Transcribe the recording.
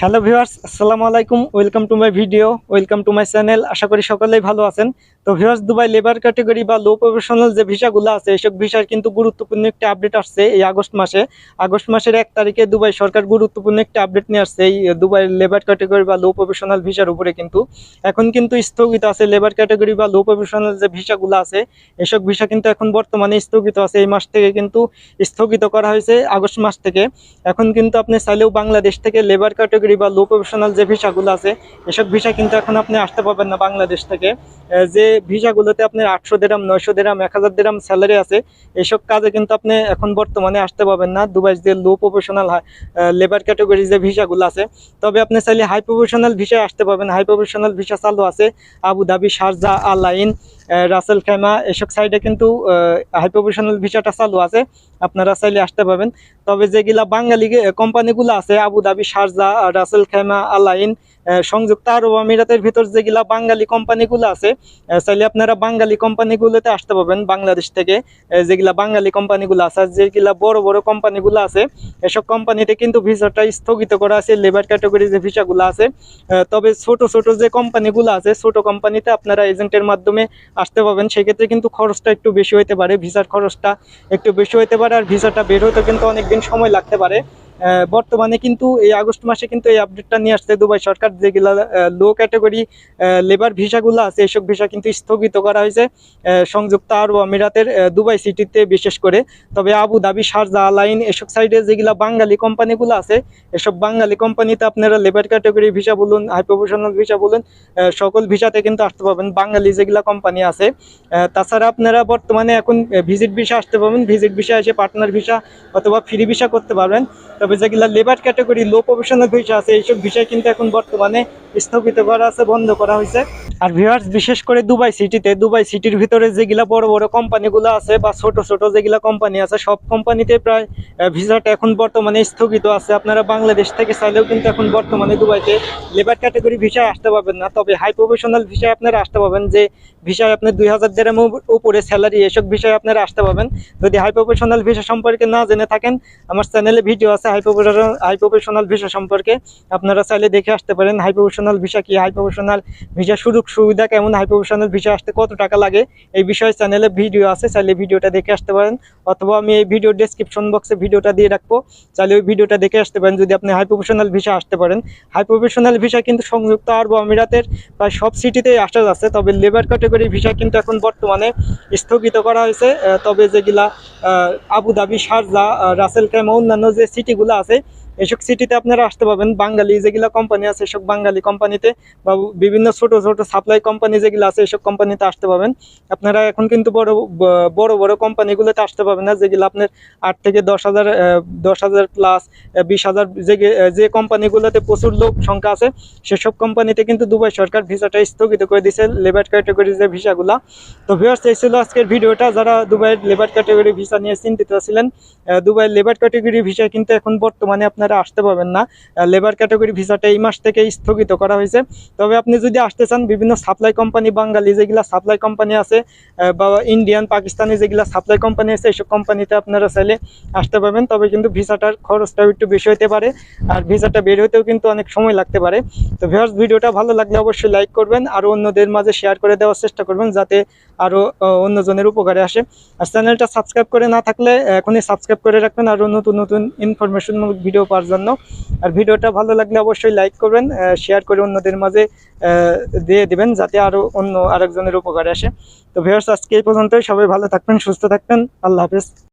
Hello viewers, আসসালামু আলাইকুম। Welcome to my video, welcome to my channel. আশা করি সকলেই ভালো আছেন। তো ভিউয়ার্স দুবাই লেবার ক্যাটাগরি বা লো প্রফেশনাল যে ভিসাগুলো আছে এইসব ভিসার কিন্তু গুরুত্বপূর্ণ একটা আপডেট আসছে এই আগস্ট মাসে। আগস্ট মাসের এক তারিখে দুবাই সরকার গুরুত্বপূর্ণ একটা আপডেট নিয়ে আসছে এই দুবাই লেবার ক্যাটাগরি বা লো প্রফেশনাল ভিসার উপরে কিন্তু। এখন কিন্তু স্থগিত আছে লেবার ক্যাটাগরি বা লো প্রফেশনাল যে ভিসাগুলো আছে, এসব ভিসা কিন্তু এখন বর্তমানে স্থগিত আছে। এই মাস থেকে কিন্তু স্থগিত করা হয়েছে আগস্ট মাস থেকে। এখন কিন্তু আপনি চাইলেও বাংলাদেশ থেকে লেবার ক্যাটাগরি বা লো প্রফেশনাল যে ভিসাগুলো আছে, এসব ভিসা কিন্তু এখন আপনি আসতে পারবেন না বাংলাদেশ থেকে। যে ভিসাগুলোতে আপনার আটশো দেরাম, নয়শো দেরাম, এক হাজার দেরাম স্যালারি আছে। এসব কাজে কিন্তু আপনি এখন বর্তমানে আসতে পারবেন না। দুবাই যে লো প্রফেশনাল লেবার ক্যাটাগরি যে ভিসাগুলো আছে, তবে আপনি চাইলে হাই প্রফেশনাল ভিসায় আসতে পারবেন। হাই প্রফেশনাল ভিসা চালু আছে Abu Dhabi Sharjah Al Ain Ras al Khaimah এসব সাইডে কিন্তু হাই প্রফেশনাল ভিসাটা চালু আছে। আপনারা চাইলে আসতে পারবেন। তবে যেগুলা বাঙালি কোম্পানিগুলো আছে Abu Dhabi Sharjah Ras al Khaimah Al Ain সংযুক্ত আরব আমিরাতের ভিতর যেগুলা বাঙালি কোম্পানিগুলো আছে চাইলে আপনারা বাঙালি কোম্পানিগুলোতে আসতে পারবেন, বাংলাদেশ থেকে। যেগুলা বাঙালি কোম্পানিগুলো আছে যেগুলা বড় বড় কোম্পানিগুলো আছে, এসব কোম্পানিতে কিন্তু ভিসাটা স্থগিত করা আছে লেবার ক্যাটাগরি যে ভিসাগুলো আছে। তবে ছোট ছোট যে কোম্পানিগুলো আছে, ছোট কোম্পানিতে আপনারা এজেন্টের মাধ্যমে আসতে পারবেন। সেক্ষেত্রে কিন্তু খরচটা একটু বেশি হইতে পারে, ভিসার খরচটা একটু বেশি হইতে পারে, আর ভিসাটা বের হতে কিন্তু অনেকদিন সময় লাগতে পারে। বর্তমানে কিন্তু এই আগস্ট মাসে কিন্তু এই আপডেটটা নিয়ে আসছে দুবাই সরকার যেগুলা লো ক্যাটাগরি লেবার ভিসাগুলো আছে এইসব ভিসা কিন্তু স্থগিত করা হয়েছে সংযুক্ত আরব আমিরাতের দুবাই সিটিতে বিশেষ করে। তবে আবু দাবি শারজা লাইন এসব সাইডে যেগুলা বাঙালি কোম্পানিগুলো আছে, এসব বাঙালি কোম্পানিতে আপনারা লেবার ক্যাটাগরি ভিসা বলুন হাই প্রফেশনাল ভিসা বলুন সকল ভিসাতে কিন্তু আসতে পারবেন, বাঙালি যেগুলা কোম্পানি আছে। তাছাড়া আপনারা বর্তমানে এখন ভিজিট ভিসা আসতে পারবেন ভিজিট ভিসা এসে পার্টনার ভিসা অথবা ফ্রি ভিসা করতে পারবেন। তবে যেগুলা labour category low professional visa আছে, এইসব বিষয় কিন্তু এখন বর্তমানে স্থগিত করা আছে, বন্ধ করা হয়েছে। আর ভিউয়ার্স বিশেষ করে দুবাই সিটিতে, দুবাই সিটির ভিতরে যেগুলা বড় বড় কোম্পানিগুলো আছে বা ছোট ছোট যেগুলা কোম্পানি আছে, সব কোম্পানিতে প্রায় ভিসাটা এখন বর্তমানে স্থগিত আছে। আপনারা বাংলাদেশ থেকে চাইলেও কিন্তু এখন বর্তমানে দুবাইতে লেবার ক্যাটাগরি ভিসায় আসতে পারবেন না। তবে হাই প্রফেশনাল ভিসায় আপনারা আসতে পারবেন যে ভিসায় আপনি দুই হাজার দেড়ের উপরে স্যালারি এসব বিষয়ে আপনারা আসতে পারবেন। যদি হাই প্রফেশনাল ভিসা সম্পর্কে না জেনে থাকেন, আমার চ্যানেলে ভিডিও আছে high professional high professional visa সম্পর্কে আপনারা চাইলে দেখে আসতে পারেন হাই প্রফেশনাল ভিসা কি হাই প্রফেশনাল ভিসা সুযোগ সুবিধা কেমন হাই প্রফেশনাল ভিসা আসতে কত টাকা লাগে এই বিষয়ে চ্যানেলে ভিডিও আছে চাইলে ভিডিওটা দেখে আসতে পারেন। অথবা আমি এই ভিডিও ডেসক্রিপশন বক্সে ভিডিওটা দিয়ে রাখব চাইলে ওই ভিডিওটা দেখে আসতে পারেন যদি আপনি হাই প্রফেশনাল ভিসা আসতে পারেন। হাই প্রফেশনাল ভিসা কিন্তু সংযুক্ত আরব আমিরাতের প্রায় সব সিটিতেই আসা যাচ্ছে তবে লেবার ক্যাটাগরি ভিসা কিন্তু এখন বর্তমানে স্থগিত করা হয়েছে। তবে যেগুলা আহ, Abu Dhabi Sharjah Ras al Khaimah অন্যান্য যে সিটিগুলো আছে। এসব সিটিতে আপনারা আসতে পারবেন। বাঙালি যেগুলা কোম্পানি আছে, এসব বাঙালি কোম্পানিতে বা বিভিন্ন ছোট ছোট সাপ্লাই কোম্পানি যেগুলো আছে, এসব কোম্পানিতে আসতে পারবেন। আপনারা এখন কিন্তু বড় বড় বড় কোম্পানিগুলোতে আসতে পারবেন না, যেগুলো আপনার আট থেকে দশ হাজার দশ হাজার প্লাস বিশ হাজার যে যে কোম্পানিগুলোতে প্রচুর লোক সংখ্যা আছে, সেসব কোম্পানিতে কিন্তু দুবাই সরকার ভিসাটা স্থগিত করে দিয়েছে লেবার ক্যাটাগরি যে ভিসাগুলা। তো ভিউয়ার্স এই ছিল আজকের ভিডিওটা। যারা দুবাইয়ের লেবার ক্যাটাগরি ভিসা নিয়ে চিন্তিত ছিলেন দুবাইয়ের লেবার ক্যাটাগরি ভিসা কিন্তু এখন বর্তমানে আপনারা আসতে পারবেন না। লেবার ক্যাটাগরি ভিসাটা এই মাস থেকে স্থগিত করা হয়েছে। তবে আপনি যদি আসতে চান, বিভিন্ন সাপ্লাই কোম্পানি বাঙালি যেগুলা সাপ্লাই কোম্পানি আছে বা ইন্ডিয়ান পাকিস্তানি যেগুলা সাপ্লাই কোম্পানি আছে এইসব কোম্পানিতে আপনারা চাইলে আসতে পারবেন। তবে কিন্তু ভিসাটার খরচটাও একটু বেশি হতে পারে আর ভিসাটা বের হতেও কিন্তু অনেক সময় লাগতে পারে। তো ভিউয়ার্স ভিডিওটা ভালো লাগলে অবশ্যই লাইক করবেন আর অন্যদের মাঝে শেয়ার করে দেওয়ার চেষ্টা করবেন যাতে আরও অন্যজনের উপকারে আসে। আর চ্যানেলটা সাবস্ক্রাইব করে না থাকলে এখনই সাবস্ক্রাইব করে রাখবেন আরও নতুন নতুন ইনফরমেশন ভিডিও পাওয়ার জন্য। আর ভিডিওটা ভালো লাগলে অবশ্যই লাইক করবেন শেয়ার করে অন্যদের মাঝে দিয়ে দিবেন যাতে আরও অন্য আরেকজনের উপকারে আসে। তো ভিউয়ার্স আজকে এই পর্যন্তই। সবাই ভালো থাকবেন, সুস্থ থাকবেন। আল্লাহ হাফেজ।